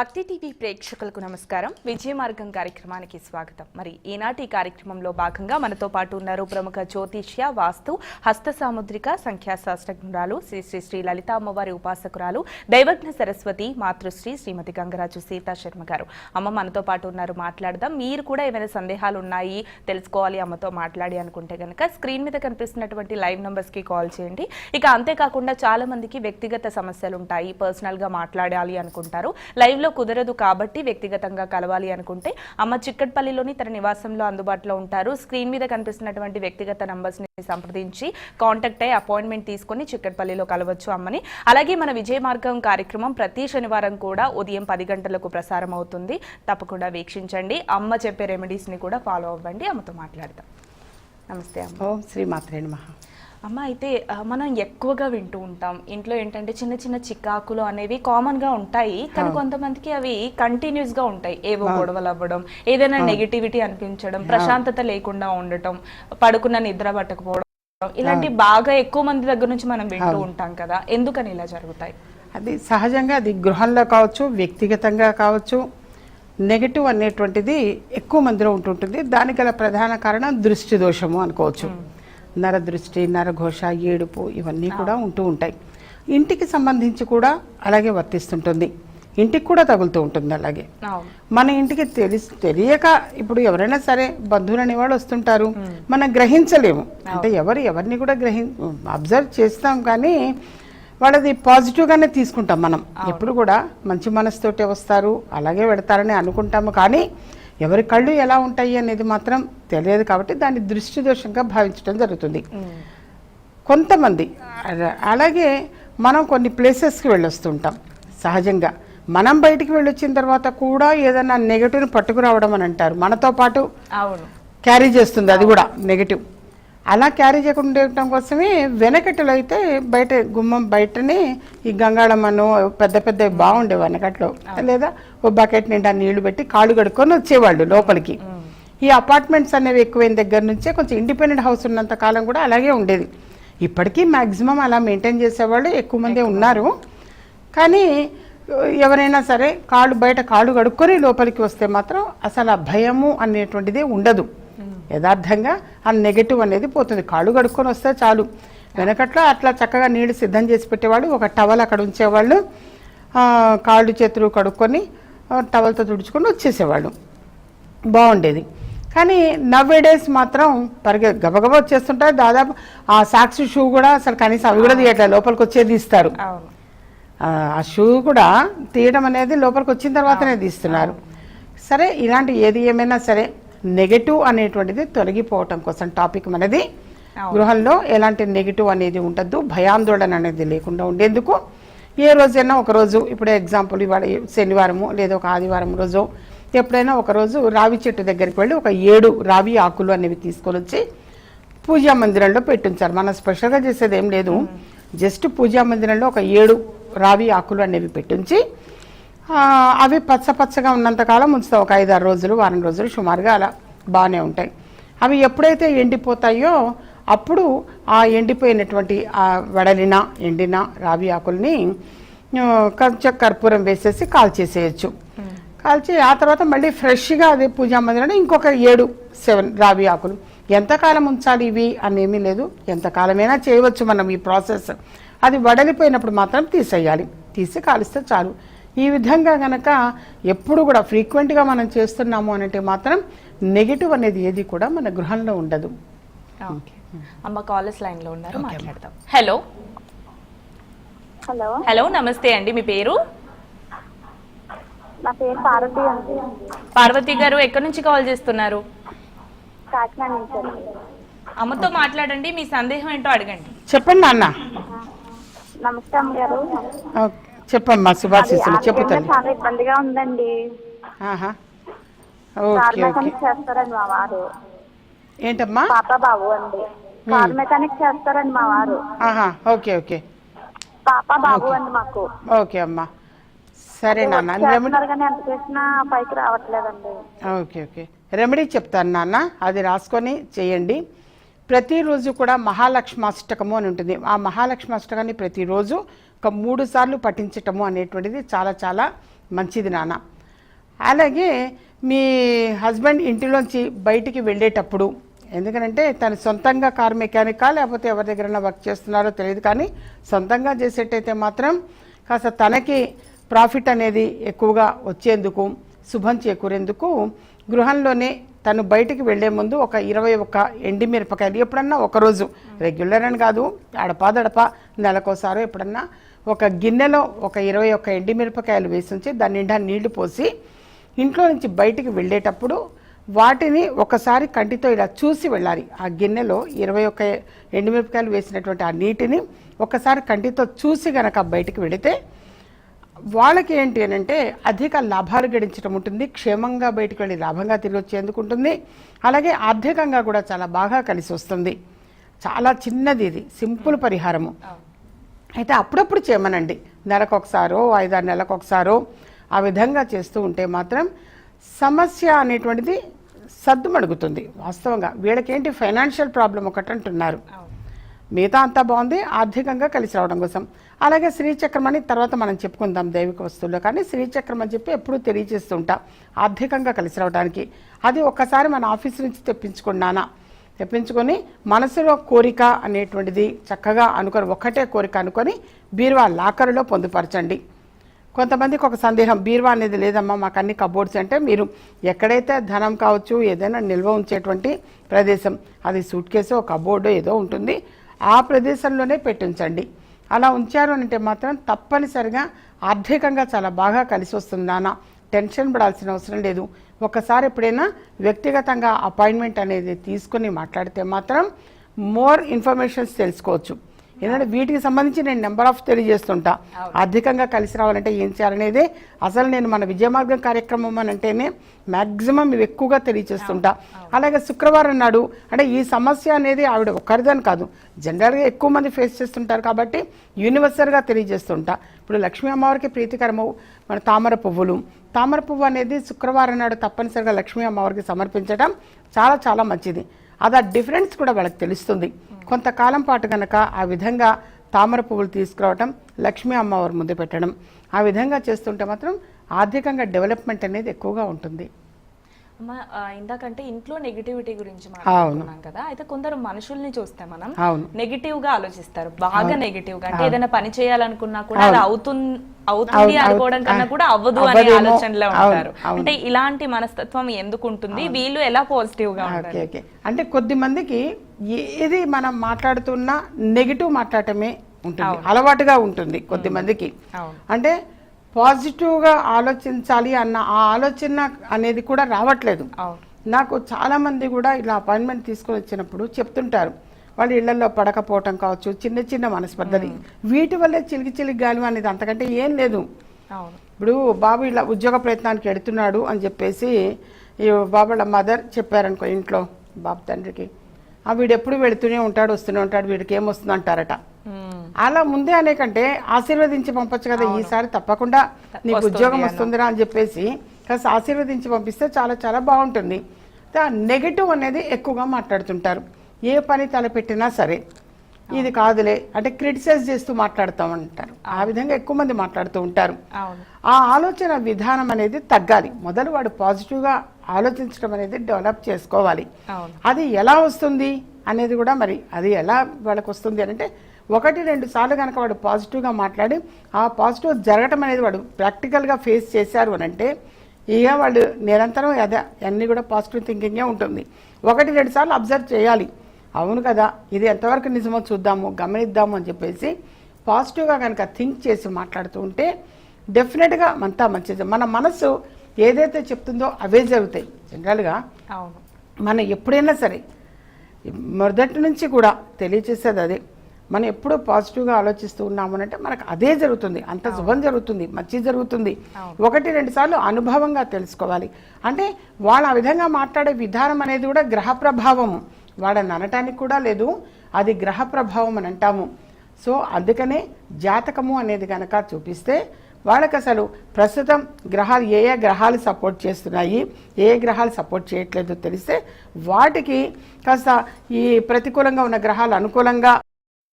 భక్తి టీవీ ప్రేక్షకులకు నమస్కారం. విజయ మార్గం కార్యక్రమానికి స్వాగతం. మరి ఈనాటి కార్యక్రమంలో భాగంగా మనతో పాటు ఉన్నారు ప్రముఖ జ్యోతిష్య వాస్తు హస్త సాముద్రిక సంఖ్యాశాస్త్రజ్ఞురాలు శ్రీ శ్రీ శ్రీ లలిత అమ్మవారి ఉపాసకురాలు దైవజ్ఞ సరస్వతి మాతృశ్రీ శ్రీమతి గంగరాజు సీతా శర్మ గారు. అమ్మ మనతో పాటు ఉన్నారు మాట్లాడదాం. మీరు కూడా ఏమైనా సందేహాలు ఉన్నాయి తెలుసుకోవాలి అమ్మతో మాట్లాడి అనుకుంటే కనుక స్క్రీన్ మీద కనిపిస్తున్నటువంటి లైవ్ నెంబర్స్కి కాల్ చేయండి. ఇక అంతేకాకుండా చాలా మందికి వ్యక్తిగత సమస్యలు ఉంటాయి పర్సనల్గా మాట్లాడాలి అనుకుంటారు. లైవ్ ఇంట్లో కుదరదు కాబట్టి వ్యక్తిగతంగా కలవాలి అనుకుంటే అమ్మ చిక్కట్పల్లిలోని తన నివాసంలో అందుబాటులో ఉంటారు. స్క్రీన్ మీద కనిపిస్తున్నటువంటి వ్యక్తిగత నంబర్స్ని సంప్రదించి కాంటాక్ట్ అయ్యి అపాయింట్మెంట్ తీసుకొని చిక్కట్పల్లిలో కలవచ్చు అమ్మని. అలాగే మన విజయ మార్గం కార్యక్రమం ప్రతి శనివారం కూడా ఉదయం పది గంటలకు ప్రసారం అవుతుంది. తప్పకుండా వీక్షించండి. అమ్మ చెప్పే రెమెడీస్ని కూడా ఫాలో అవ్వండి. అమ్మతో మాట్లాడతాం నమస్తే అమ్మ. ఓం శ్రీ మాత్రే నమః. అమ్మ అయితే మనం ఎక్కువగా వింటూ ఉంటాం. ఇంట్లో ఏంటంటే చిన్న చిన్న చికాకులు అనేవి కామన్గా ఉంటాయి. కానీ కొంతమందికి అవి కంటిన్యూస్గా ఉంటాయి. ఏవో గొడవలు అవ్వడం ఏదైనా నెగిటివిటీ అనిపించడం ప్రశాంతత లేకుండా ఉండటం పడుకున్న నిద్ర పట్టకపోవడం ఇలాంటి బాగా ఎక్కువ మంది దగ్గర నుంచి మనం వింటూ ఉంటాం కదా. ఎందుకని ఇలా జరుగుతాయి? అది సహజంగా అది గృహంలో కావచ్చు వ్యక్తిగతంగా కావచ్చు నెగటివ్ అనేటువంటిది ఎక్కువ మందిలో ఉంటుంటుంది. దానికి గల ప్రధాన కారణం దృష్టి దోషము అనుకోవచ్చు. నరదృష్టి నరఘోష ఏడుపు ఇవన్నీ కూడా ఉంటూ ఉంటాయి. ఇంటికి సంబంధించి కూడా అలాగే వర్తిస్తుంటుంది. ఇంటికి కూడా తగులుతూ ఉంటుంది అలాగే. మన ఇంటికి తెలిసి తెలియక ఇప్పుడు ఎవరైనా సరే బంధువులు అనేవాళ్ళు వస్తుంటారు. మనం గ్రహించలేము. అంటే ఎవరు ఎవరిని కూడా గ్రహి అబ్జర్వ్ చేస్తాం కానీ వాళ్ళది పాజిటివ్గానే తీసుకుంటాం మనం. ఎప్పుడు కూడా మంచి మనసుతోటే వస్తారు అలాగే పెడతారని అనుకుంటాము కానీ ఎవరి కళ్ళు ఎలా ఉంటాయి అనేది మాత్రం తెలియదు కాబట్టి దాన్ని దృష్టి దోషంగా భావించడం జరుగుతుంది. కొంతమంది అల- అలాగే మనం కొన్ని ప్లేసెస్కి వెళ్ళొస్తుంటాం సహజంగా. మనం బయటికి వెళ్ళొచ్చిన తర్వాత కూడా ఏదైనా నెగటివ్ని పట్టుకురావడం అని అంటారు. మనతో పాటు క్యారీ చేస్తుంది అది కూడా నెగటివ్. అలా క్యారీ చేయకుండా ఉండటం కోసమే వెనకటిలో అయితే బయట గుమ్మం బయటనే ఈ గంగాళమ్మను పెద్ద పెద్ద బాగుండేవి వెనకట్లో. లేదా ఓ బకెట్ నిండా నీళ్ళు పెట్టి కాళ్ళు కడుక్కొని వచ్చేవాళ్ళు లోపలికి. ఈ అపార్ట్మెంట్స్ అనేవి ఎక్కువైన దగ్గర నుంచే కొంచెం ఇండిపెండెంట్ హౌస్ ఉన్నంత కాలం కూడా అలాగే ఉండేది. ఇప్పటికీ మ్యాక్సిమం అలా మెయింటైన్ చేసేవాళ్ళు ఎక్కువ మందే ఉన్నారు. కానీ ఎవరైనా సరే కాళ్ళు బయట కాళ్ళు కడుక్కొని లోపలికి వస్తే మాత్రం అసలు ఆ భయము అనేటువంటిది ఉండదు. యథార్థంగా ఆ నెగటివ్ అనేది పోతుంది. కాళ్ళు కడుక్కొని వస్తే చాలు. వెనకట్లో అట్లా చక్కగా నీళ్ళు సిద్ధం చేసి పెట్టేవాళ్ళు. ఒక టవల్ అక్కడ ఉంచేవాళ్ళు. కాళ్ళు చేతులు కడుక్కొని టవల్తో తుడుచుకొని వచ్చేసేవాళ్ళు. బాగుండేది. కానీ నవ్వే డేస్ మాత్రం పరిగె గబగబా వచ్చేస్తుంటారు దాదాపు ఆ సాక్షి షూ కూడా అసలు కనీసం అవి కూడా తీయట్లేదు లోపలికి వచ్చేది ఇస్తారు ఆ షూ కూడా తీయడం అనేది లోపలికి వచ్చిన తర్వాతనే తీస్తున్నారు. సరే ఇలాంటి ఏది ఏమైనా సరే నెగటివ్ అనేటువంటిది తొలగిపోవటం కోసం టాపిక్ మనది. గృహంలో ఎలాంటి నెగిటివ్ అనేది ఉండద్దు భయాందోళన అనేది లేకుండా ఉండేందుకు. ఏ రోజైనా ఒక రోజు ఇప్పుడు ఎగ్జాంపుల్ ఇవాళ శనివారము లేదా ఒక ఆదివారం రోజు ఎప్పుడైనా ఒక రోజు రావి చెట్టు దగ్గరికి వెళ్ళి ఒక ఏడు రావి ఆకులు అనేవి తీసుకొని వచ్చి పూజా మందిరంలో పెట్టించారు. మనం స్పెషల్గా చేసేది ఏం లేదు జస్ట్ పూజా మందిరంలో ఒక ఏడు రావి ఆకులు అనేవి పెట్టించి అవి పచ్చ పచ్చగా ఉన్నంతకాలం ఉంచుతాం. ఒక ఐదారు రోజులు వారం రోజులు సుమారుగా అలా బాగానే ఉంటాయి. అవి ఎప్పుడైతే ఎండిపోతాయో అప్పుడు ఆ ఎండిపోయినటువంటి ఆ వడలిన ఎండిన రావి ఆకుల్ని కొంచెం కర్పూరం వేసేసి కాల్చేసేయచ్చు కాల్చి ఆ తర్వాత మళ్ళీ ఫ్రెష్గా అదే పూజా మందిరంలో ఇంకొక ఏడు సెవెన్ రావి ఆకులు. ఎంతకాలం ఉంచాలి ఇవి అనేమీ లేదు. ఎంతకాలమైనా చేయవచ్చు మనం ఈ ప్రాసెస్. అది వడలిపోయినప్పుడు మాత్రం తీసేయాలి. తీసి కాలిస్తే చాలు. ఈ విధంగా గనక ఎప్పుడు కూడా ఫ్రీక్వెంట్గా మనం చేస్తున్నాము అంటే మాత్రం నెగిటివ్ అనేది ఏది కూడా మన గృహంలో ఉండదు. ఓకే. అమ్మ కాలర్స్ లైన్లో ఉన్నారు మాట్లాడదాం. హలో హలో హలో నమస్తే అండి మీ పేరు? నా పేరు పార్వతి అండి. పార్వతి గారు ఎక్కడి నుంచి కాల్ చేస్తున్నారు? కాకినాడ నుంచి అండి. అమ్మతో మాట్లాడండి మీ సందేహం ఏంటో అడగండి. చెప్పండి నాన్న. నమస్తే అమ్మగారు. ఓకే. చెప్పమ్మా శుభాశీస్సులు. చెప్పు తల్లి. చాలా ఇబ్బందిగా ఉందండి. ఆహా. ఓకే కార్ ఓకే మెకానిక్ చేస్తారండి మా వారు. ఏంటమ్మా? పాప బాబు అండి. కార్ మెకానిక్ చేస్తారండి మా వారు. ఆహా ఓకే ఓకే. పాప బాబు అండి మాకు. ఓకే అమ్మా. సరే నాన్న ఎంత చేసినా పైకి రావట్లేదండి. Okay okay. రెమెడీ చెప్తాను నాన్న అది రాసుకొని చేయండి. ప్రతిరోజు కూడా మహాలక్ష్మాష్టకము అని ఉంటుంది. ఆ మహాలక్ష్మాష్టకాన్ని ప్రతిరోజు ఒక మూడు సార్లు పఠించటము అనేటువంటిది చాలా చాలా మంచిది నాన్న. అలాగే మీ హస్బెండ్ ఇంటిలోంచి బయటికి వెళ్ళేటప్పుడు ఎందుకంటే తను సొంతంగా కార్ మెకానికా లేకపోతే ఎవరి దగ్గరైనా వర్క్ చేస్తున్నారో తెలియదు కానీ సొంతంగా చేసేటైతే మాత్రం కాస్త తనకి ప్రాఫిట్ అనేది ఎక్కువగా వచ్చేందుకు శుభం చేకూరేందుకు గృహంలోనే తను బయటికి వెళ్ళే ముందు ఒక ఇరవై ఒక్క ఎండి మిరపకాయలు ఎప్పుడన్నా ఒకరోజు రెగ్యులర్ అని కాదు అడపాదడప నెలకోసారో ఎప్పుడన్నా ఒక గిన్నెలో ఒక ఇరవై ఒక్క ఎండిమిరపకాయలు వేసి ఉంచి దాని నిండా నీళ్ళు పోసి ఇంట్లో నుంచి బయటికి వెళ్ళేటప్పుడు వాటిని ఒకసారి కంటితో ఇలా చూసి వెళ్ళాలి. ఆ గిన్నెలో ఇరవై ఒక్క ఎండుమిరపకాయలు వేసినటువంటి ఆ నీటిని ఒకసారి కంటితో చూసి గనక బయటికి వెళితే వాళ్ళకి ఏంటి అని అంటే అధిక లాభాలు గడించడం ఉంటుంది క్షేమంగా బయటకు వెళ్ళి లాభంగా తిరిగి వచ్చేందుకు ఉంటుంది అలాగే ఆర్థికంగా కూడా చాలా బాగా కలిసి వస్తుంది. చాలా చిన్నది ఇది సింపుల్ పరిహారము. అయితే అప్పుడప్పుడు చేయమనండి. నెలకు ఒకసారో ఐదారు నెలకు ఒకసారో ఆ విధంగా చేస్తూ ఉంటే మాత్రం సమస్య అనేటువంటిది సద్దుమణుగుతుంది వాస్తవంగా వీళ్ళకేంటి ఫైనాన్షియల్ ప్రాబ్లం ఒకటి అంటున్నారు మిగతా అంతా బాగుంది ఆర్థికంగా కలిసి రావడం కోసం. అలాగే శ్రీచక్రం అని తర్వాత మనం చెప్పుకుందాం దైవిక వస్తువుల్లో. కానీ శ్రీచక్రం అని చెప్పి ఎప్పుడూ తెలియజేస్తుంటా ఆర్థికంగా కలిసి రావడానికి అది ఒక్కసారి మన ఆఫీస్ నుంచి తెప్పించుకున్నానా తెప్పించుకొని మనసులో కోరిక అనేటువంటిది చక్కగా అనుకొని ఒక్కటే కోరిక అనుకొని బీరువా లాకర్లో పొందుపరచండి. కొంతమందికి ఒక సందేహం బీరువా అనేది లేదమ్మా మాకు అన్ని కబోర్డ్స్ అంటే మీరు ఎక్కడైతే ధనం కావచ్చు ఏదైనా నిల్వ ఉంచేటువంటి ప్రదేశం. అది సూట్ కేసు కబోర్డు ఏదో ఉంటుంది. ఆ ప్రదేశంలోనే పెట్టించండి. అలా ఉంచారు అంటే మాత్రం తప్పనిసరిగా ఆర్థికంగా చాలా బాగా కలిసి వస్తుంది నాన్న. టెన్షన్ పడాల్సిన అవసరం లేదు. ఒకసారి ఎప్పుడైనా వ్యక్తిగతంగా అపాయింట్మెంట్ అనేది తీసుకుని మాట్లాడితే మాత్రం మోర్ ఇన్ఫర్మేషన్స్ తెలుసుకోవచ్చు. ఎందుకంటే వీటికి సంబంధించి నేను నెంబర్ ఆఫ్ తెలియజేస్తుంటా. ఆర్థికంగా కలిసి రావాలంటే ఏం చేయాలనేది అసలు నేను మన విజయమార్గం కార్యక్రమం అని అంటేనే మ్యాక్సిమం ఇవి ఎక్కువగా తెలియజేస్తుంటా. అలాగే శుక్రవారం నాడు అంటే ఈ సమస్య అనేది ఆవిడ ఒక్కరిదని కాదు. జనరల్గా ఎక్కువ మంది ఫేస్ చేస్తుంటారు కాబట్టి యూనివర్సల్గా తెలియజేస్తుంటా. ఇప్పుడు లక్ష్మీ అమ్మవారికి ప్రీతికరము మన తామర పువ్వులు. తామర పువ్వు అనేది శుక్రవారం నాడు తప్పనిసరిగా లక్ష్మీ అమ్మవారికి సమర్పించడం చాలా చాలా మంచిది. అది ఆ డిఫరెన్స్ కూడా వాళ్ళకి తెలుస్తుంది. కొంతకాలం పాటు కనుక ఆ విధంగా తామర పువ్వులు తీసుకురావటం లక్ష్మీ అమ్మవారి ముందు పెట్టడం ఆ విధంగా చేస్తుంటే మాత్రం ఆర్థికంగా డెవలప్మెంట్ అనేది ఎక్కువగా ఉంటుంది. ఇందాకంటే ఇంట్లో నెగిటివిటీ గురించి మాట్లాడుకున్నాం కదా. అయితే కొందరు మనుషుల్ని చూస్తే మనం నెగిటివ్గా ఆలోచిస్తారు. బాగా నెగిటివ్గా అంటే ఏదైనా పని చేయాలనుకున్నా కూడా అది అవుతుంది అవుతుంది అనుకోవడం కన్నా కూడా అవ్వదు అనే. ఆలోచనలో ఉంటారు. అంటే ఇలాంటి మనస్తత్వం ఎందుకు ఉంటుంది? వీళ్ళు ఎలా పాజిటివ్గా ఉంటారు? అంటే కొద్ది మందికి ఏది మనం మాట్లాడుతున్నా నెగిటివ్ మాట్లాడటమే ఉంటుంది. అలవాటుగా ఉంటుంది కొద్ది మందికి. అంటే పాజిటివ్గా ఆలోచించాలి అన్న ఆ ఆలోచన అనేది కూడా రావట్లేదు. నాకు చాలా మంది కూడా ఇలా అపాయింట్మెంట్ తీసుకొని వచ్చినప్పుడు చెప్తుంటారు. వాళ్ళు ఇళ్ళలో పడకపోవటం కావచ్చు చిన్న చిన్న మనస్పర్ధలు. వీటి వల్లే చిలికి చిలికి గాలి అనేది అంతకంటే ఏం లేదు. ఇప్పుడు బాబు ఇలా ఉద్యోగ ప్రయత్నానికి ఎడుతున్నాడు అని చెప్పేసి బాబు వాళ్ళ మదర్ చెప్పారనుకో ఇంట్లో బాబు తండ్రికి. ఆ వీడు ఎప్పుడు వెళుతూనే ఉంటాడు వస్తూనే ఉంటాడు వీడికి ఏం వస్తుంది అంటారట మ్మ్. అలా ముందే అనే కంటే ఆశీర్వదించి పంపొచ్చు కదా ఈసారి తప్పకుండా నీకు ఉద్యోగం. వస్తుందిరా అని చెప్పేసి కాస్త ఆశీర్వదించి పంపిస్తే చాలా చాలా బాగుంటుంది. నెగటివ్ అనేది ఎక్కువగా మాట్లాడుతుంటారు. ఏ పని తలపెట్టినా సరే. ఇది కాదులే. అంటే క్రిటిసైజ్ చేస్తూ మాట్లాడుతాం అంటారు ఆ విధంగా ఎక్కువ మంది మాట్లాడుతూ ఉంటారు. ఆ ఆలోచన విధానం అనేది తగ్గాలి. మొదలు వాడు పాజిటివ్గా ఆలోచించడం అనేది డెవలప్ చేసుకోవాలి. అది ఎలా వస్తుంది అనేది కూడా మరి అది ఎలా వాళ్ళకి వస్తుంది అని అంటే ఒకటి రెండు సార్లు కనుక వాడు పాజిటివ్గా మాట్లాడి ఆ పాజిటివ్ జరగటం అనేది వాడు ప్రాక్టికల్గా ఫేస్ చేశారు అని అంటే ఇక వాళ్ళు నిరంతరం అదే అన్నీ కూడా పాజిటివ్ థింకింగే ఉంటుంది. ఒకటి రెండు సార్లు అబ్జర్వ్ చేయాలి. అవును కదా ఇది ఎంతవరకు నిజమో చూద్దాము గమనిద్దాము అని చెప్పేసి పాజిటివ్గా కనుక థింక్ చేసి మాట్లాడుతూ ఉంటే డెఫినెట్గా అంతా మంచిది. మన మనసు ఏదైతే చెప్తుందో అవే జరుగుతాయి. జనరల్గా అవును. మనం ఎప్పుడైనా సరే మొదటి నుంచి కూడా తెలియచేసేది అదే. మనం ఎప్పుడూ పాజిటివ్గా ఆలోచిస్తూ ఉన్నాము అంటే మనకు అదే జరుగుతుంది. అంత శుభం జరుగుతుంది మంచి జరుగుతుంది. ఒకటి రెండు సార్లు అనుభవంగా తెలుసుకోవాలి. అంటే వాళ్ళు ఆ విధంగా మాట్లాడే విధానం అనేది కూడా గ్రహ ప్రభావము. వాడని అనటానికి కూడా లేదు. అది గ్రహ ప్రభావం అని అంటాము. సో అందుకనే జాతకము అనేది కనుక చూపిస్తే వాళ్ళకి అసలు ప్రస్తుతం గ్రహాలు ఏ ఏ గ్రహాలు సపోర్ట్ చేస్తున్నాయి ఏ గ్రహాలు సపోర్ట్ చేయట్లేదో తెలిస్తే వాటికి కాస్త ఈ ప్రతికూలంగా ఉన్న గ్రహాలు అనుకూలంగా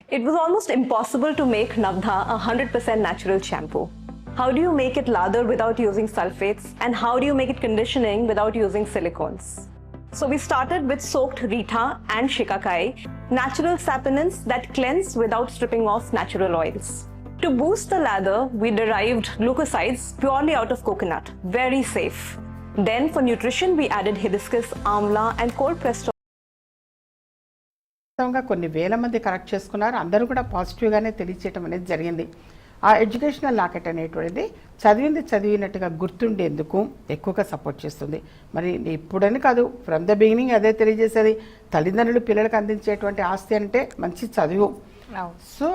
it was almost impossible to make now the hundred percent natural shampoo how do make it lather without using sulphates and how do make it conditioning without using silicones So we started with soaked Rita and Shikakai, natural saponins that cleanse without stripping off natural oils. To boost the lather, we derived glucosides purely out of coconut, very safe. Then for nutrition, we added hibiscus, amla, and cold pressed వాస్తవంగా కొన్ని వేల మంది correct చేసుకున్నారు అందరూ కూడా పాజిటివ్గానే తెలియచేయటం అనేది జరిగింది ఆ ఎడ్యుకేషనల్ లాకెట్ అనేటువంటిది చదివింది చదివినట్టుగా గుర్తుండేందుకు ఎక్కువగా సపోర్ట్ చేస్తుంది. మరి ఇప్పుడని కాదు ఫ్రమ్ ద బిగినింగ్ అదే తెలియజేసేది తల్లిదండ్రులు పిల్లలకు అందించేటువంటి ఆస్తి అంటే మంచి చదువు. సో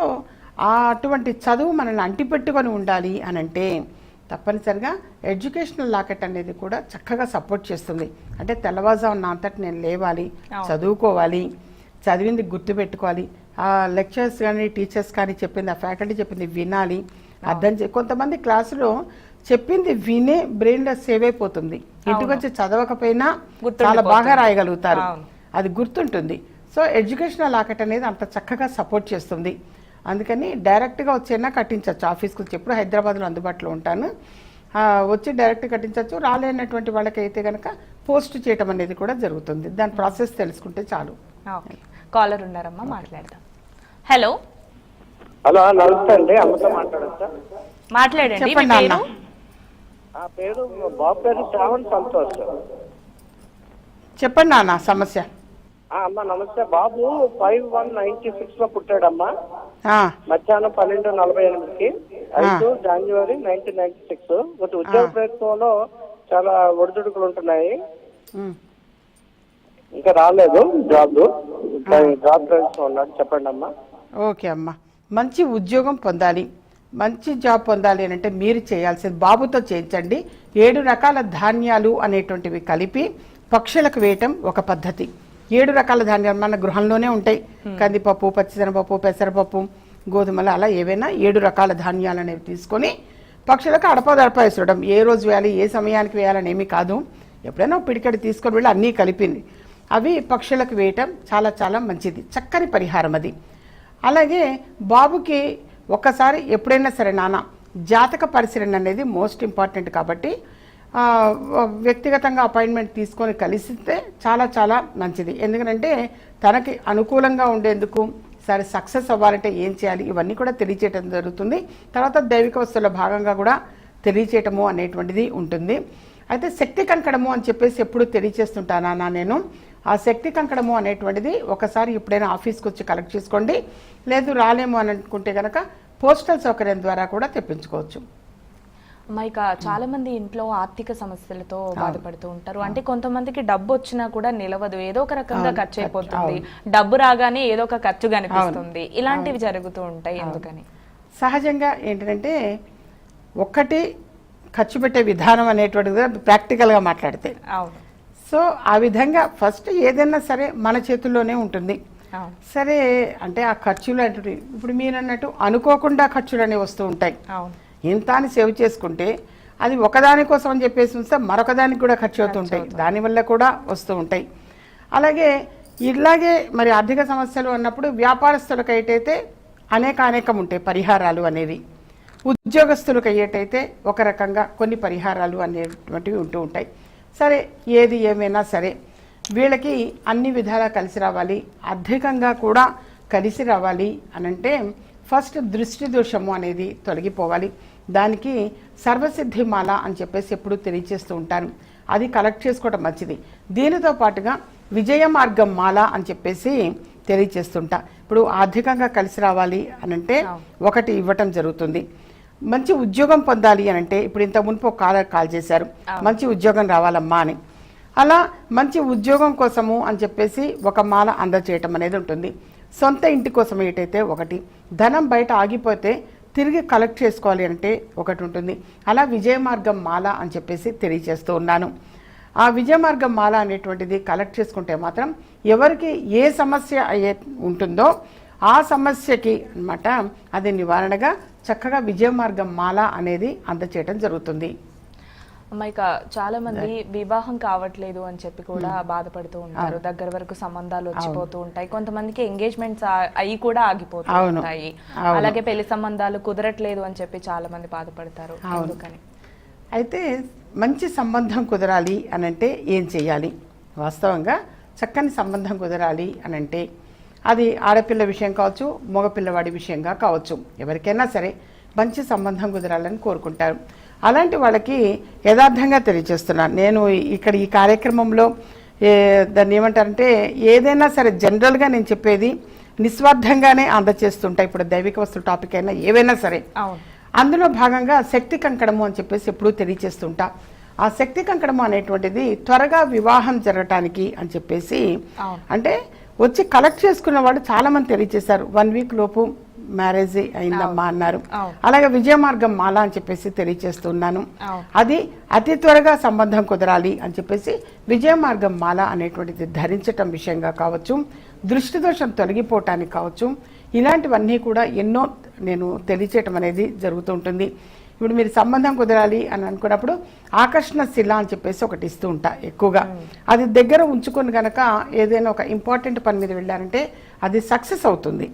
ఆ అటువంటి చదువు మనల్ని అంటిపెట్టుకొని ఉండాలి అని అంటే తప్పనిసరిగా ఎడ్యుకేషనల్ లాకెట్ అనేది కూడా చక్కగా సపోర్ట్ చేస్తుంది. అంటే తెల్లవారుజామున అంతటి నేను లేవాలి. చదువుకోవాలి చదివింది గుర్తుపెట్టుకోవాలి లెక్చర్స్ కానీ టీచర్స్ కానీ చెప్పింది ఆ ఫ్యాకల్టీ చెప్పింది వినాలి అర్థం చే కొంతమంది క్లాసులో చెప్పింది వినే బ్రెయిన్లో సేవ్ అయిపోతుంది. ఇంటికి వచ్చి చదవకపోయినా. చాలా బాగా రాయగలుగుతారు. అది గుర్తుంటుంది. సో ఎడ్యుకేషనల్ లాకెట్ అనేది అంత చక్కగా సపోర్ట్ చేస్తుంది. అందుకని డైరెక్ట్గా వచ్చైనా కట్టించవచ్చు ఆఫీస్కి వచ్చి ఎప్పుడు హైదరాబాద్లో అందుబాటులో ఉంటాను. వచ్చి డైరెక్ట్ కట్టించవచ్చు రాలేనటువంటి వాళ్ళకైతే కనుక పోస్ట్ చేయటం అనేది కూడా జరుగుతుంది. దాని ప్రాసెస్ తెలుసుకుంటే చాలు. ఓకే. కాలర్ ఉన్నారమ్మా మాట్లాడదాం. హలో హలో నమస్తే అండి అమ్మతో మాట్లాడచ్చా? మాట్లాడండి మీ చెప్పండి పేరు? పేరు బాబు పేరు శ్రావణ్ సంతోష్. చెప్పండి నాన్న సమస్య. ఆ, అమ్మ నమస్తే. బాబు ఫైవ్ వన్ నైన్టీ సిక్స్లో పుట్టాడమ్మా. ఆ, మధ్యాహ్నం పన్నెండు నలభై ఎనిమిదికి. ఐదు జనవరి నైన్టీన్ నైన్టీ సిక్స్. ఒక ఉద్యోగ ప్రయత్నంలో చాలా ఒడిదుడుకులు ఉంటున్నాయి. ఉమ్. ఇంకా రాలేదు జాబ్. జాబ్ ఉన్నాడు చెప్పండి అమ్మా. ఓకే అమ్మ. మంచి ఉద్యోగం పొందాలి. మంచి జాబ్ పొందాలి అని అంటే మీరు చేయాల్సింది బాబుతో చేయించండి. ఏడు రకాల ధాన్యాలు అనేటువంటివి కలిపి పక్షులకు వేయటం ఒక పద్ధతి. ఏడు రకాల ధాన్యాలు మన గృహంలోనే ఉంటాయి. కందిపప్పు పచ్చిశనగపప్పు పెసరపప్పు గోధుమలు అలా ఏవైనా ఏడు రకాల ధాన్యాలు అనేవి తీసుకొని పక్షులకు అడపదడప వేసడం ఏ రోజు వేయాలి ఏ సమయానికి వేయాలని ఏమీ కాదు. ఎప్పుడైనా పిడికడి తీసుకొని వెళ్ళి అన్నీ కలిపింది. అవి పక్షులకు వేయటం చాలా చాలా మంచిది. చక్కని పరిహారం అది. అలాగే బాబుకి ఒక్కసారి ఎప్పుడైనా సరే నాన్న జాతక పరిశీలన అనేది మోస్ట్ ఇంపార్టెంట్ కాబట్టి వ్యక్తిగతంగా అపాయింట్మెంట్ తీసుకొని కలిసితే చాలా చాలా మంచిది. ఎందుకంటే తనకి అనుకూలంగా ఉండేందుకు సరే సక్సెస్ అవ్వాలంటే ఏం చేయాలి ఇవన్నీ కూడా తెలియచేయటం జరుగుతుంది. తర్వాత దైవిక వస్తువుల భాగంగా కూడా తెలియచేయటము అనేటువంటిది ఉంటుంది. అయితే శక్తి కంకణము అని చెప్పేసి ఎప్పుడు తెలియచేస్తుంటానా నేను? ఆ శక్తి కంకణము అనేటువంటిది ఒకసారి ఎప్పుడైనా ఆఫీస్కి వచ్చి కలెక్ట్ చేసుకోండి. లేదు రాలేము అని అనుకుంటే కనుక పోస్టల్ సౌకర్యం ద్వారా కూడా తెప్పించుకోవచ్చు. ఇక చాలా మంది ఇంట్లో ఆర్థిక సమస్యలతో బాధపడుతూ ఉంటారు. అంటే కొంతమందికి డబ్బు వచ్చినా కూడా నిలవదు. ఏదో ఒక రకంగా ఖర్చు అయిపోతుంది. డబ్బు రాగానే ఏదో ఒక ఖర్చు కనిపిస్తుంది. ఇలాంటివి జరుగుతూ ఉంటాయి ఎందుకని? సహజంగా ఏంటంటే ఒక్కటి ఖర్చు పెట్టే విధానం అనేటువంటిది ప్రాక్టికల్గా మాట్లాడితే. అవును. సో ఆ విధంగా ఫస్ట్ ఏదైనా సరే మన చేతుల్లోనే ఉంటుంది. సరే అంటే ఆ ఖర్చులు అంటే ఇప్పుడు మీరు అన్నట్టు అనుకోకుండా ఖర్చులు అనేవి వస్తూ ఉంటాయి. ఇంత అని సేవ్ చేసుకుంటే అది ఒకదాని కోసం అని చెప్పేసి ఉంటే మరొక దానికి కూడా ఖర్చు అవుతుంటాయి దానివల్ల కూడా వస్తూ ఉంటాయి. అలాగే ఇలాగే మరి ఆర్థిక సమస్యలు అన్నప్పుడు వ్యాపారస్తులకు అయితే అనేక అనేకం ఉంటాయి పరిహారాలు అనేవి. ఉద్యోగస్తులకు అయ్యేటైతే ఒక రకంగా కొన్ని పరిహారాలు అనేటువంటివి ఉంటూ ఉంటాయి. సరే ఏది ఏమైనా సరే వీళ్ళకి అన్ని విధాలా కలిసి రావాలి ఆర్థికంగా కూడా కలిసి రావాలి అనంటే ఫస్ట్ దృష్టి దోషము అనేది తొలగిపోవాలి. దానికి సర్వసిద్ధి మాల అని చెప్పేసి ఎప్పుడు తెలియచేస్తూ ఉంటాను అది కలెక్ట్ చేసుకోవడం మంచిది. దీనితో పాటుగా విజయ మార్గం మాల అని చెప్పేసి తెలియచేస్తుంటా ఇప్పుడు ఆర్థికంగా కలిసి రావాలి అనంటే ఒకటి ఇవ్వటం జరుగుతుంది. మంచి ఉద్యోగం పొందాలి అని అంటే ఇప్పుడు ఇంత మునుపు ఒక కాలర్ కాల్ చేశారు. మంచి ఉద్యోగం రావాలమ్మా అని. అలా మంచి ఉద్యోగం కోసము అని చెప్పేసి ఒక మాల అందజేయటం అనేది ఉంటుంది. సొంత ఇంటి కోసం ఏటైతే ఒకటి ధనం బయట ఆగిపోతే తిరిగి కలెక్ట్ చేసుకోవాలి అంటే ఒకటి ఉంటుంది. అలా విజయ మార్గం మాల అని చెప్పేసి తెలియజేస్తూ ఉన్నాను. ఆ విజయ మార్గం మాల అనేటువంటిది కలెక్ట్ చేసుకుంటే మాత్రం ఎవరికి ఏ సమస్య అయ్యే ఉంటుందో ఆ సమస్యకి అన్నమాట అది నివారణగా చక్కగా విజయ మార్గం మాల అనేది అందచేయటం జరుగుతుంది. అమ్మ ఇక చాలా మంది వివాహం కావట్లేదు అని చెప్పి కూడా బాధపడుతూ ఉంటారు. దగ్గర వరకు సంబంధాలు వచ్చిపోతూ ఉంటాయి. కొంతమందికి ఎంగేజ్మెంట్స్ అయి కూడా ఆగిపోతూ. ఉంటాయి. అలాగే పెళ్ళి సంబంధాలు కుదరట్లేదు అని చెప్పి చాలా మంది బాధపడతారు ఎందుకని? అయితే మంచి సంబంధం కుదరాలి అని అంటే ఏం చేయాలి? వాస్తవంగా చక్కని సంబంధం కుదరాలి అని అంటే అది ఆడపిల్ల విషయం కావచ్చు మగపిల్లవాడి విషయంగా కావచ్చు. ఎవరికైనా సరే మంచి సంబంధం కుదరాలని కోరుకుంటారు. అలాంటి వాళ్ళకి యథార్థంగా తెలియజేస్తున్నాను నేను ఇక్కడ ఈ కార్యక్రమంలో దాన్ని ఏమంటారంటే ఏదైనా సరే జనరల్గా నేను చెప్పేది నిస్వార్థంగానే అందచేస్తుంటా. ఇప్పుడు దైవిక వస్తువు టాపిక్ అయినా ఏవైనా సరే. అందులో భాగంగా శక్తి కంకణము అని చెప్పేసి ఎప్పుడూ తెలియచేస్తుంటా ఆ శక్తి కంకణము అనేటువంటిది త్వరగా వివాహం జరగటానికి అని చెప్పేసి. అంటే వచ్చి కలెక్ట్ చేసుకున్న వాళ్ళు చాలా మంది తెలియచేశారు వన్ వీక్ లోపు మ్యారేజ్ అయిందమ్మా అన్నారు. అలాగే విజయ మార్గం మాల అని చెప్పేసి తెలియచేస్తున్నాను. అది అతి త్వరగా సంబంధం కుదరాలి అని చెప్పేసి విజయ మార్గం మాల అనేటువంటిది ధరించటం విషయంగా కావచ్చు దృష్టి దోషం తొలగిపోవటానికి కావచ్చు ఇలాంటివన్నీ కూడా ఎన్నో నేను తెలియచేయటం అనేది జరుగుతూ ఉంటుంది. ఇప్పుడు మీరు సంబంధం కుదరాలి అని అనుకున్నప్పుడు ఆకర్షణ శిల అని చెప్పేసి ఒకటి ఇస్తూ ఉంటా ఎక్కువగా. అది దగ్గర ఉంచుకొని గనక ఏదైనా ఒక ఇంపార్టెంట్ పని మీద వెళ్ళారంటే అది సక్సెస్ అవుతుంది.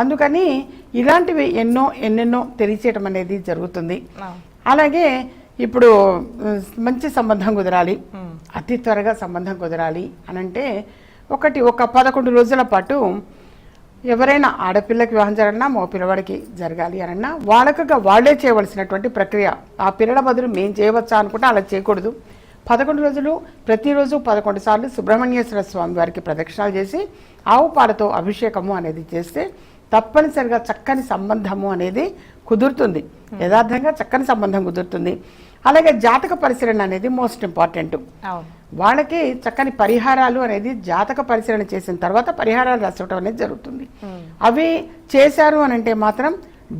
అందుకని ఇలాంటివి ఎన్నో ఎన్నెన్నో తెలియచేయటం అనేది జరుగుతుంది. అలాగే ఇప్పుడు మంచి సంబంధం కుదరాలి. అతి త్వరగా సంబంధం కుదరాలి అని అంటే ఒకటి ఒక పదకొండు రోజుల పాటు ఎవరైనా ఆడపిల్లకి వివాహం జరగన్నా మా పిల్లవాడికి జరగాలి అనన్నా వాళ్ళకగా వాళ్ళే చేయవలసినటువంటి ప్రక్రియ. ఆ పిల్లల బదులు మేము చేయవచ్చా అనుకుంటే అలా చేయకూడదు. పదకొండు రోజులు ప్రతిరోజు పదకొండు సార్లు సుబ్రహ్మణ్యేశ్వర స్వామి వారికి ప్రదక్షిణాలు చేసి ఆవు పాలతో అభిషేకము అనేది చేస్తే తప్పనిసరిగా చక్కని సంబంధము అనేది కుదురుతుంది. యథార్థంగా చక్కని సంబంధం కుదురుతుంది. అలాగే జాతక పరిశీలన అనేది మోస్ట్ ఇంపార్టెంట్. వాళ్ళకి చక్కని పరిహారాలు అనేది జాతక పరిశీలన చేసిన తర్వాత పరిహారాలు రాసవటం అనేది జరుగుతుంది. అవి చేశారు అని అంటే మాత్రం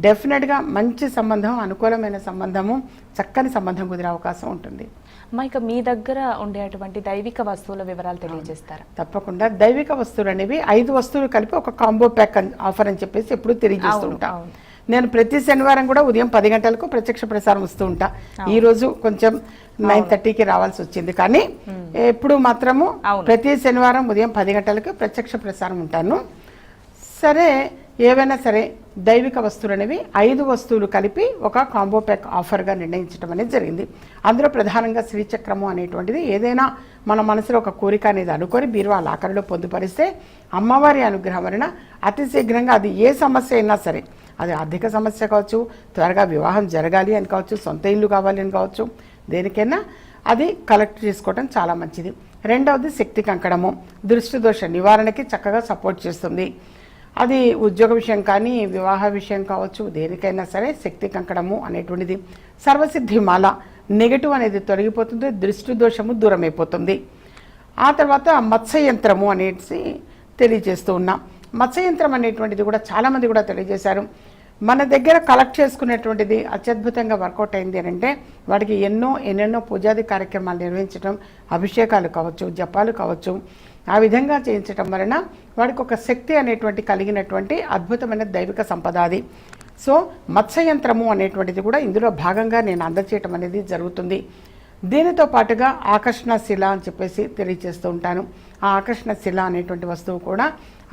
డెఫినెట్గా మంచి సంబంధం అనుకూలమైన సంబంధము చక్కని సంబంధం కుదిరే అవకాశం ఉంటుంది. అమ్మ ఇక మీ దగ్గర ఉండేటువంటి దైవిక వస్తువుల వివరాలు తెలియజేస్తారా? తప్పకుండా. దైవిక వస్తువులు అనేవి ఐదు వస్తువులు కలిపి ఒక కాంబో ప్యాక్ ఆఫర్ అని చెప్పేసి ఎప్పుడు తెలియజేస్తూ అవును, ఉంటా. అవును. నేను ప్రతి శనివారం కూడా ఉదయం పది గంటలకు ప్రత్యక్ష ప్రసారం వస్తూ ఉంటా. ఈ రోజు కొంచెం నైన్ థర్టీకి రావాల్సి వచ్చింది. కానీ ఎప్పుడు మాత్రము. ప్రతి శనివారం ఉదయం పది గంటలకు ప్రత్యక్ష ప్రసారం ఉంటాను. సరే ఏవైనా సరే దైవిక వస్తువులు అనేవి ఐదు వస్తువులు కలిపి ఒక కాంబో ప్యాక్ ఆఫర్గా నిర్ణయించడం అనేది జరిగింది. అందులో ప్రధానంగా శ్రీచక్రము అనేటువంటిది ఏదైనా మన మనసులో ఒక కోరిక అనేది అనుకొని బీరువా లాకర్లో పొందుపరిస్తే అమ్మవారి అనుగ్రహం వలన అతి శీఘ్రంగా అది ఏ సమస్య అయినా సరే అది ఆర్థిక సమస్య కావచ్చు త్వరగా వివాహం జరగాలి అని కావచ్చు సొంత ఇల్లు కావాలి అని కావచ్చు దేనికైనా అది కలెక్ట్ చేసుకోవడం చాలా మంచిది. రెండవది శక్తి కంకణము. దృష్టి దోష నివారణకి చక్కగా సపోర్ట్ చేస్తుంది. అది ఉద్యోగ విషయం కానీ వివాహ విషయం కావచ్చు దేనికైనా సరే శక్తి కంకణము అనేటువంటిది. సర్వసిద్ధి మాల నెగటివ్ అనేది తొలగిపోతుంది దృష్టి దోషము దూరమైపోతుంది. ఆ తర్వాత మత్స్యయంత్రము అనేసి తెలియజేస్తూ ఉన్నాం. మత్స్యయంత్రం అనేటువంటిది కూడా చాలామంది కూడా తెలియజేశారు. మన దగ్గర కలెక్ట్ చేసుకునేటువంటిది అత్యద్భుతంగా వర్కౌట్ అయింది అని అంటే వాడికి ఎన్నో ఎన్నెన్నో పూజాది కార్యక్రమాలు నిర్వహించడం అభిషేకాలు కావచ్చు జపాలు కావచ్చు ఆ విధంగా చేయించటం వలన వాడికి ఒక శక్తి అనేటువంటి కలిగినటువంటి అద్భుతమైన దైవిక సంపద అది. సో మత్స్యయంత్రము అనేటువంటిది కూడా ఇందులో భాగంగా నేను అందచేయటం అనేది జరుగుతుంది. దీనితో పాటుగా ఆకర్షణ శిల అని చెప్పేసి తెలియజేస్తూ ఉంటాను. ఆ ఆకర్షణ శిల అనేటువంటి వస్తువు కూడా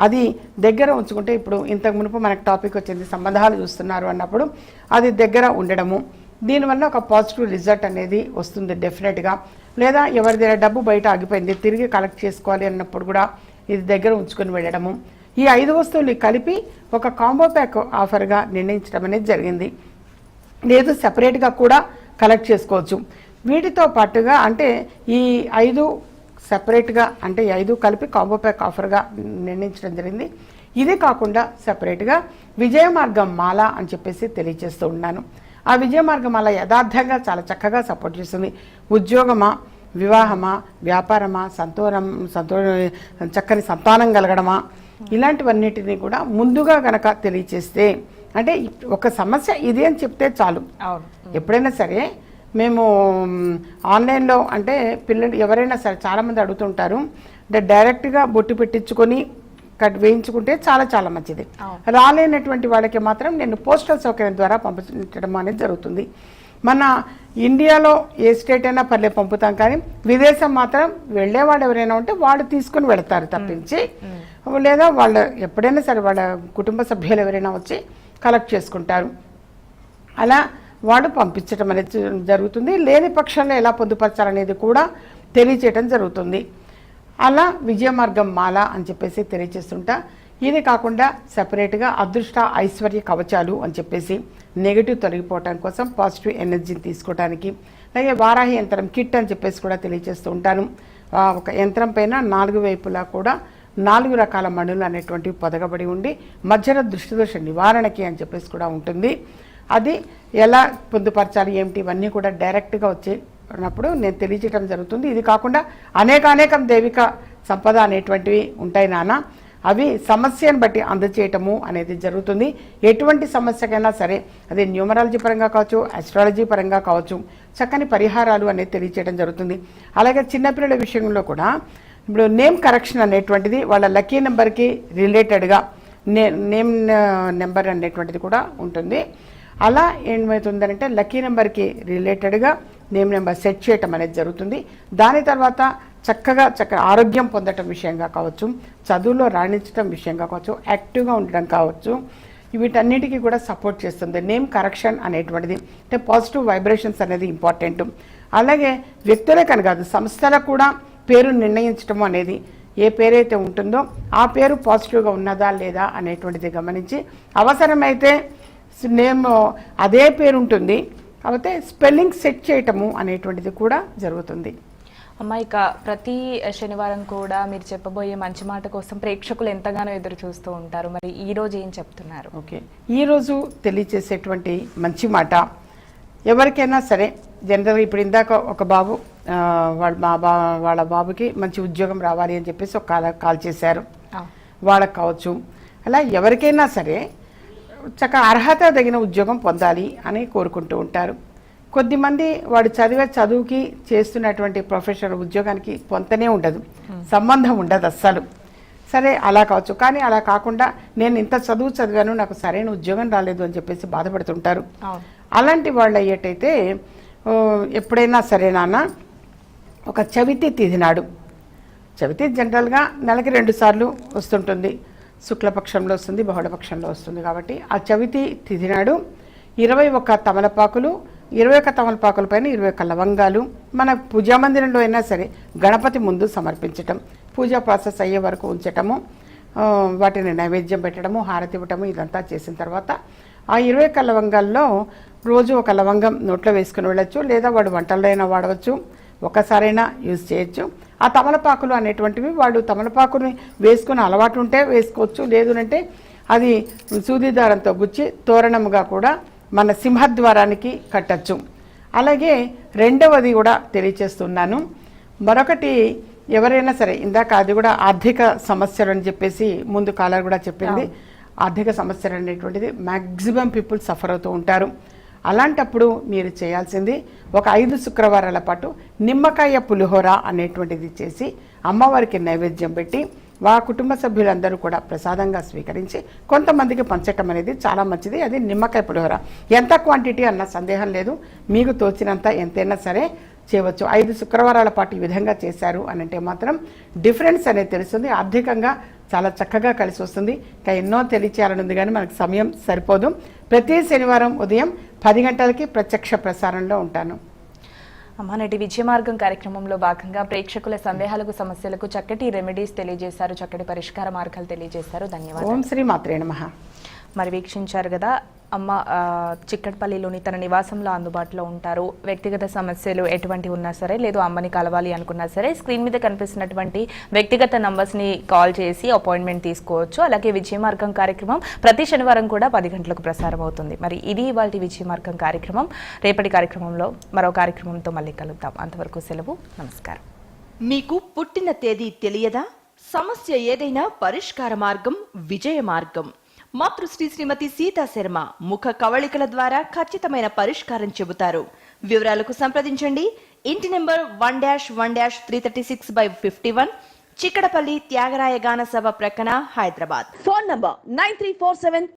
అది దగ్గర ఉంచుకుంటే ఇప్పుడు ఇంతకు మునుపు మనకు టాపిక్ వచ్చింది సంబంధాలు చూస్తున్నారు అన్నప్పుడు అది దగ్గర ఉండడము. దీనివల్ల ఒక పాజిటివ్ రిజల్ట్ అనేది వస్తుంది డెఫినెట్గా. లేదా ఎవరి దగ్గర డబ్బు బయట ఆగిపోయింది తిరిగి కలెక్ట్ చేసుకోవాలి అన్నప్పుడు కూడా ఇది దగ్గర ఉంచుకొని వెళ్ళడము. ఈ ఐదు వస్తువులు కలిపి ఒక కాంబో ప్యాక్ ఆఫర్గా నిర్ణయించడం అనేది జరిగింది. లేదు సపరేట్గా కూడా కలెక్ట్ చేసుకోవచ్చు. వీటితో పాటుగా అంటే ఈ ఐదు సపరేట్గా అంటే ఈ ఐదు కలిపి కాంబో ప్యాక్ ఆఫర్గా నిర్ణయించడం జరిగింది. ఇది కాకుండా సపరేట్గా విజయ మార్గం మాల అని చెప్పేసి తెలియజేస్తూ ఉన్నాను. ఆ విజయ మార్గం మాల యథార్థంగా చాలా చక్కగా సపోర్ట్ చేస్తుంది. ఉద్యోగమా వివాహమా వ్యాపారమా సంతోషం సంతో చక్కని సంతానం కలగడమా ఇలాంటివన్నిటినీ కూడా ముందుగా గనక తెలియచేస్తే అంటే ఒక సమస్య ఇది అని చెప్తే చాలు. ఎప్పుడైనా సరే మేము ఆన్లైన్లో అంటే పిల్లలు ఎవరైనా సరే చాలామంది అడుగుతుంటారు అంటే డైరెక్ట్గా బొట్టు పెట్టించుకొని కట్ వేయించుకుంటే చాలా చాలా మంచిది. రాలేనటువంటి వాళ్ళకి మాత్రం నేను పోస్టల్ సౌకర్యం ద్వారా పంపించడం అనేది జరుగుతుంది. మన ఇండియాలో ఏ స్టేట్ అయినా పర్లే పంపుతాం కానీ విదేశం మాత్రం వెళ్ళేవాడు ఎవరైనా ఉంటే వాడు తీసుకుని వెళతారు తప్పించి. లేదా వాళ్ళ ఎప్పుడైనా సరే వాళ్ళ కుటుంబ సభ్యులు ఎవరైనా వచ్చి కలెక్ట్ చేసుకుంటారు. అలా వాడు పంపించడం అనేది జరుగుతుంది. లేని పక్షంలో ఎలా పొందుపరచాలనేది కూడా తెలియచేయటం జరుగుతుంది. అలా విజయ మార్గం మాల అని చెప్పేసి తెలియజేస్తుంటా. ఇది కాకుండా సపరేట్గా అదృష్ట ఐశ్వర్య కవచాలు అని చెప్పేసి నెగిటివ్ తొలగిపోవటం కోసం పాజిటివ్ ఎనర్జీని తీసుకోవడానికి అలాగే వారాహి యంత్రం కిట్ అని చెప్పేసి కూడా తెలియజేస్తూ ఉంటాను. ఒక యంత్రం పైన నాలుగు వైపులా కూడా నాలుగు రకాల మణులు అనేటువంటివి పొదగబడి ఉండి మధ్యలో దృష్టిదోష నివారణకి అని చెప్పేసి కూడా ఉంటుంది. అది ఎలా పొందుపరచాలి ఏమిటి ఇవన్నీ కూడా డైరెక్ట్గా వచ్చి ఉన్నప్పుడు నేను తెలియచేయడం జరుగుతుంది. ఇది కాకుండా అనేక అనేకం దైవిక సంపద అనేటువంటివి ఉంటాయి నాన్న. అవి సమస్యను బట్టి అందచేయటము అనేది జరుగుతుంది. ఎటువంటి సమస్యకైనా సరే అది న్యూమరాలజీ పరంగా కావచ్చు అస్ట్రాలజీ పరంగా కావచ్చు చక్కని పరిహారాలు అనేది తెలియచేయడం జరుగుతుంది. అలాగే చిన్నపిల్లల విషయంలో కూడా ఇప్పుడు నేమ్ కరెక్షన్ అనేటువంటిది వాళ్ళ లక్కీ నెంబర్కి రిలేటెడ్గా నే నేమ్ నెంబర్ అనేటువంటిది కూడా ఉంటుంది. అలా ఏమవుతుందంటే లక్కీ నెంబర్కి రిలేటెడ్గా నేమ్ నెంబర్ సెట్ చేయటం అనేది జరుగుతుంది. దాని తర్వాత చక్కగా చక్కగా ఆరోగ్యం పొందటం విషయంగా కావచ్చు చదువులో రాణించడం విషయంగా కావచ్చు యాక్టివ్గా ఉండడం కావచ్చు వీటన్నిటికీ కూడా సపోర్ట్ చేస్తుంది. నేమ్ కరెక్షన్ అనేటువంటిది అంటే పాజిటివ్ వైబ్రేషన్స్ అనేది ఇంపార్టెంట్. అలాగే వ్యక్తులకని కాదు సంస్థలకు కూడా పేరు నిర్ణయించడం అనేది ఏ పేరైతే ఉంటుందో ఆ పేరు పాజిటివ్గా ఉన్నదా లేదా అనేటువంటిది గమనించి అవసరమైతే నేమ్ అదే పేరు ఉంటుంది కాకపోతే స్పెల్లింగ్ సెట్ చేయటము అనేటువంటిది కూడా జరుగుతుంది. అమ్మ ఇక ప్రతి శనివారం కూడా మీరు చెప్పబోయే మంచి మాట కోసం ప్రేక్షకులు ఎంతగానో ఎదురు చూస్తూ ఉంటారు. మరి ఈ రోజు ఏం చెప్తున్నారు? ఓకే. ఈరోజు తెలియచేసేటువంటి మంచి మాట ఎవరికైనా సరే జనరల్గా ఇప్పుడు ఇందాక ఒక బాబు వాళ్ళ మా బా వాళ్ళ బాబుకి మంచి ఉద్యోగం రావాలి అని చెప్పేసి ఒక కాల్ కాల్ చేశారు. వాళ్ళకి కావచ్చు. అలా ఎవరికైనా సరే చక్క అర్హత తగిన ఉద్యోగం పొందాలి అని కోరుకుంటూ ఉంటారు. కొద్దిమంది వాడు చదివే చదువుకి చేస్తున్నటువంటి ప్రొఫెషనల్ ఉద్యోగానికి పొంతనే ఉండదు. సంబంధం ఉండదు అస్సలు. సరే అలా కావచ్చు. కానీ అలా కాకుండా నేను ఇంత చదువు చదివాను నాకు సరైన ఉద్యోగం రాలేదు అని చెప్పేసి బాధపడుతుంటారు. అలాంటి వాళ్ళు అయ్యేటైతే ఎప్పుడైనా సరే నాన్న ఒక చవితి తిథి నాడు. చవితి జనరల్గా నెలకి రెండు సార్లు వస్తుంటుంది. శుక్లపక్షంలో వస్తుంది బహుళపక్షంలో వస్తుంది కాబట్టి ఆ చవితి తిథి నాడు ఇరవై ఒక్క తమలపాకులు ఇరవై ఒక్క తమలపాకుల పైన ఇరవై ఒక్క లవంగాలు మన పూజా మందిరంలో అయినా సరే గణపతి ముందు సమర్పించటం పూజా ప్రాసెస్ అయ్యే వరకు ఉంచటము వాటిని నైవేద్యం పెట్టడము హారతి ఇవ్వటము ఇదంతా చేసిన తర్వాత ఆ ఇరవై ఒక్క లవంగాల్లో రోజు ఒక లవంగం నోట్లో వేసుకుని వెళ్ళొచ్చు లేదా వాడు వంటల్లో అయినా వాడవచ్చు ఒకసారైనా యూజ్ చేయొచ్చు. ఆ తమలపాకులు అనేటువంటివి వాడు తమలపాకుని వేసుకుని అలవాటు ఉంటే వేసుకోవచ్చు. లేదు అంటే అది సూది దారంతో గుచ్చి తోరణముగా కూడా మన సింహద్వారానికి కట్టచ్చు. అలాగే రెండవది కూడా తెలియచేస్తున్నాను. మరొకటి ఎవరైనా సరే ఇందాక అది కూడా ఆర్థిక సమస్యలు అని చెప్పేసి ముందు కాలర్ కూడా చెప్పింది. ఆర్థిక సమస్యలు అనేటువంటిది మ్యాక్సిమం పీపుల్ సఫర్ అవుతూ ఉంటారు. అలాంటప్పుడు మీరు చేయాల్సింది ఒక ఐదు శుక్రవారాల పాటు నిమ్మకాయ పులిహోర అనేటువంటిది చేసి అమ్మవారికి నైవేద్యం పెట్టి వా కుటుంబ సభ్యులందరూ కూడా ప్రసాదంగా స్వీకరించి కొంతమందికి పంచటం అనేది చాలా మంచిది. అది నిమ్మకాయ పులిహోర. ఎంత క్వాంటిటీ అన్న సందేహం లేదు. మీకు తోచినంత ఎంతైనా సరే చేయవచ్చు. ఐదు శుక్రవారాల పాటు ఈ విధంగా చేశారు అని అంటే మాత్రం డిఫరెన్స్ అనేది తెలుస్తుంది. ఆర్థికంగా చాలా చక్కగా కలిసి వస్తుంది. ఇంకా ఎన్నో తెలియచేయాలని ఉంది కానీ మనకు సమయం సరిపోదు. ప్రతి శనివారం ఉదయం పది గంటలకి ప్రత్యక్ష ప్రసారంలో ఉంటాను. అమ్మ నటి విజయ మార్గం కార్యక్రమంలో భాగంగా ప్రేక్షకుల సందేహాలకు సమస్యలకు చక్కటి రెమెడీస్ తెలియజేశారు చక్కటి పరిష్కార మార్గాలు తెలియజేశారు. ధన్యవాదాలు. ఓం శ్రీ మాత్రే నమః. మరి వీక్షించారు కదా అమ్మ ఆ, తన నివాసంలో అందుబాటులో ఉంటారు. వ్యక్తిగత సమస్యలు ఎటువంటి ఉన్నా సరే లేదు అమ్మని కలవాలి అనుకున్నా సరే స్క్రీన్ మీద కనిపిస్తున్నటువంటి వ్యక్తిగత నంబర్స్ని కాల్ చేసి అపాయింట్మెంట్ తీసుకోవచ్చు. అలాగే విజయమార్గం కార్యక్రమం ప్రతి శనివారం కూడా పది గంటలకు ప్రసారం అవుతుంది. మరి ఇది ఇవాళ విజయమార్గం కార్యక్రమం. రేపటి కార్యక్రమంలో మరో కార్యక్రమంతో మళ్ళీ కలుద్దాం. అంతవరకు సెలవు. నమస్కారం. మీకు పుట్టిన తేదీ తెలియదా? సమస్య ఏదైనా పరిష్కార మార్గం విజయ మార్గం. మాతృశ్రీ శ్రీమతి సీతా శర్మ ముఖ కవళికల ద్వారా ఖచ్చితమైన పరిష్కారం చెబుతారు. వివరాలకు సంప్రదించండి. ఇంటి number one dash one dash three thirty six by fifty one Chikkadpally Tyagaraya Gana Sabha ప్రక్కన Hyderabad. Phone number nine three four seven